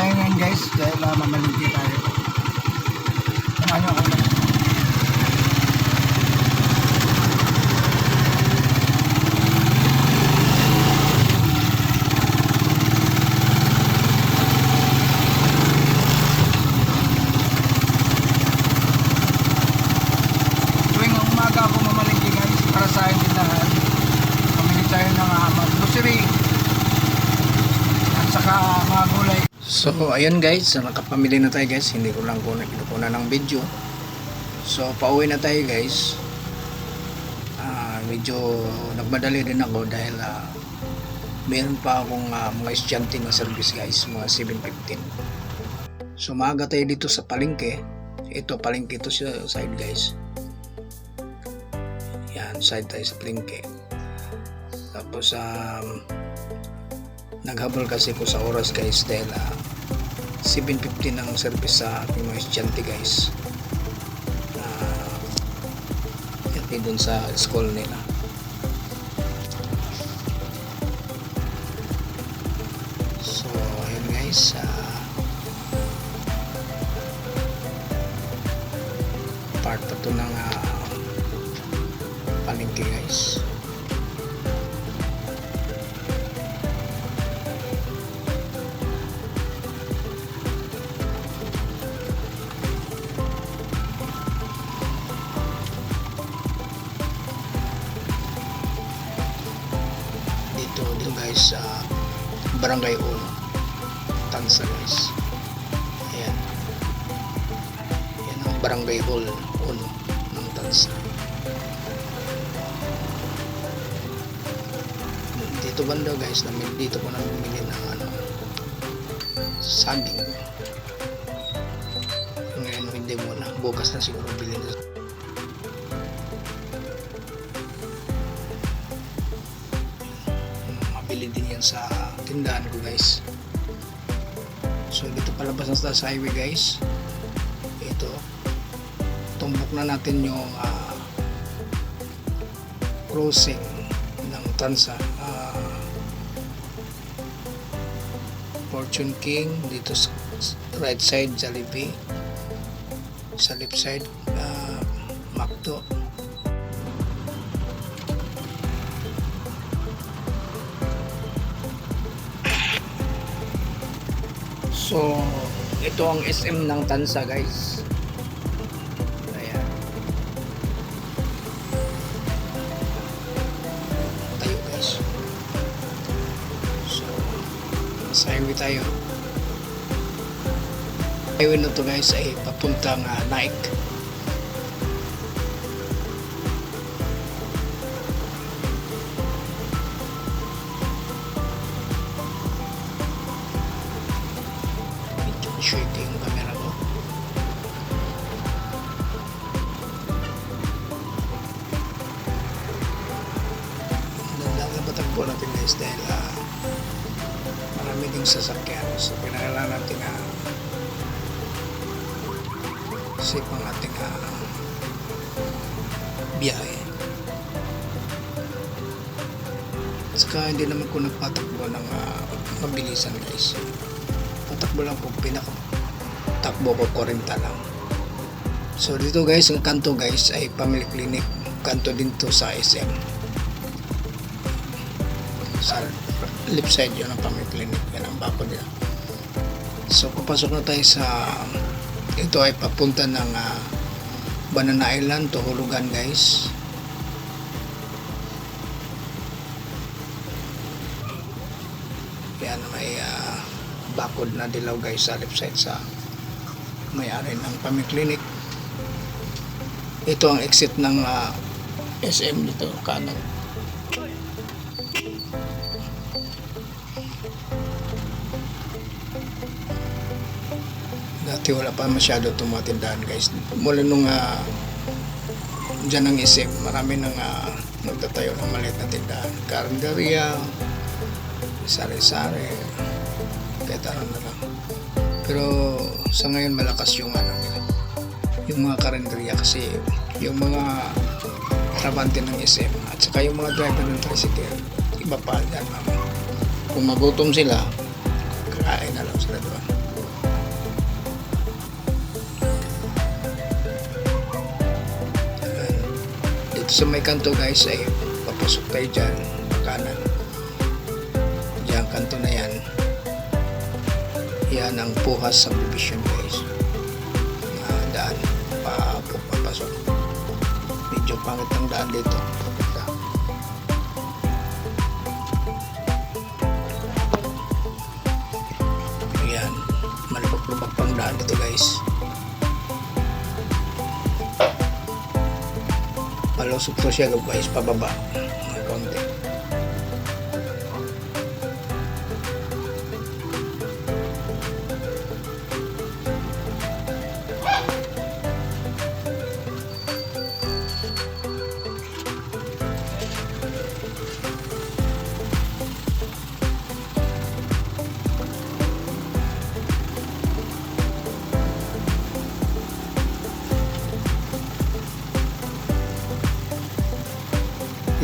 tayo ngayon guys dahil uh, mamalingki tayo. Samahan ako. Tuwing umaga ako mamalingki guys para sa akin din lahat. Pamili tayo ng uh, mga grocery at saka mga gulay. So ayun guys, nakapamili na tayo guys. Hindi ko lang kuna kinukuna ng video. So pauwi na tayo guys. Ah, medyo nagmadali din ako dahil ah, meron pa akong ah, mga estudyante na service guys, mga 7.15. So maaga tayo dito sa palengke. Ito palengke ito sa side guys. Yan, side tayo sa palengke. Tapos um, naghabol kasi ko sa oras guys dahil ah, 7.15 ang service sa aking mga estudyante guys. Uh, yati dun sa school nila. So, ayun guys. ah, part pa to ng ah, palengke guys. Guys sa barangay 1 Tansa guys ayan. Ayan ang barangay hall 1 ng Tansa dito banda guys namin dito ko namimili ng ano saging. Ngayon hindi mo na bukas na siguro bilhin na mabili din yan sa tindahan ko guys. So dito palabas na sa highway guys. Ito. Tumbok na natin yung ah, crossing ng Tansa. Ah, Fortune King dito sa right side Jollibee. Sa left side uh, Macdo So, ito ang SM ng Tansa, guys. Ayan. Tayo, guys. So, sa highway tayo. Highway na to, guys, ay papuntang uh, Nike. Shaky yung camera ko. Nagtatagpo natin guys dahil ah, marami ding sasakyan. So pinakailangan natin na safe ang ating ah, biyahe. Saka hindi naman ko nagpatakbo ng ah, mabilisan guys patakbo lang po pinaka takbo ko 40 lang. So dito guys ang kanto guys ay family clinic kanto din to sa SM sa left side yun ang family clinic yan ang bako nila. So papasok na tayo sa ito ay papunta ng ah, Banana Island to Hulugan guys yan may ah, bakod na dilaw guys sa left side sa may-ari ng Pami Clinic. Ito ang exit ng ah, SM dito kanan. Dati wala pa masyado itong mga tindahan guys. Mula nung uh, dyan ang SM marami nang uh, nagtatayo ng maliit na tindahan. Karinderya sari-sari tetaran na lang. Pero sa ngayon malakas yung ano nila. Yung mga karinderya kasi yung mga trabante ng SM at saka yung mga driver ng tricycle, iba pa dyan mama. Kung magutom sila, kakain na lang sila doon. Dito sa may kanto guys ay papasok tayo dyan, kanan. Diyan kanto na yan ang puhas subdivision guys na daan pa papasok. Medyo pangit ang daan dito. Ayan malubak-lubak pang daan dito guys. Palusok to siya guys pababa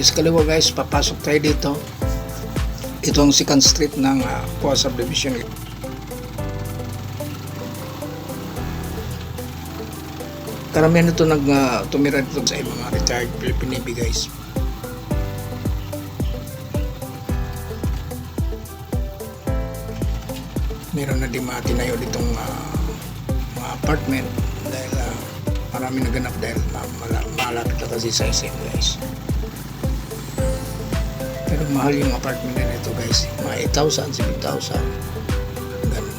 Is kaliwa guys, papasok tayo dito. Ito ang second street ng uh, Pua Subdivision. Karamihan ito nag uh, tumira dito sa mga retired Filipino Navy guys. Meron na din mga tinayo ditong uh, mga apartment dahil uh, marami naganap dahil uh, mala- malapit na kasi sa SM guys. Pero mahal yung apartment na ito guys. Mga 8,000, 7,000. Ganun.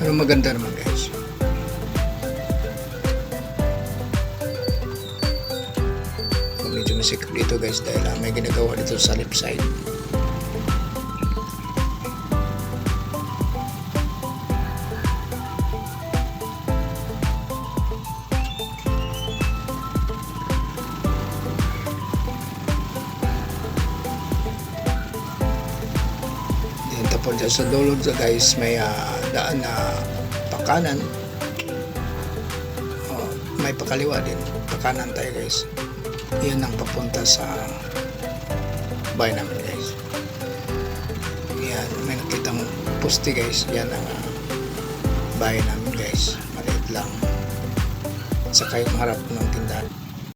Pero maganda naman guys. Medyo masikip dito guys dahil ah, may ginagawa dito sa left side. Tapos dyan sa dulo dyan, guys may ah, daan na pakanan. Oh, may pakaliwa din. Pakanan tayo guys. Yan ang papunta sa bahay namin guys. Yan, may nakitang poste guys. Yan ang ah, bahay namin guys. Maliit lang. Sa kayong harap ng tindahan.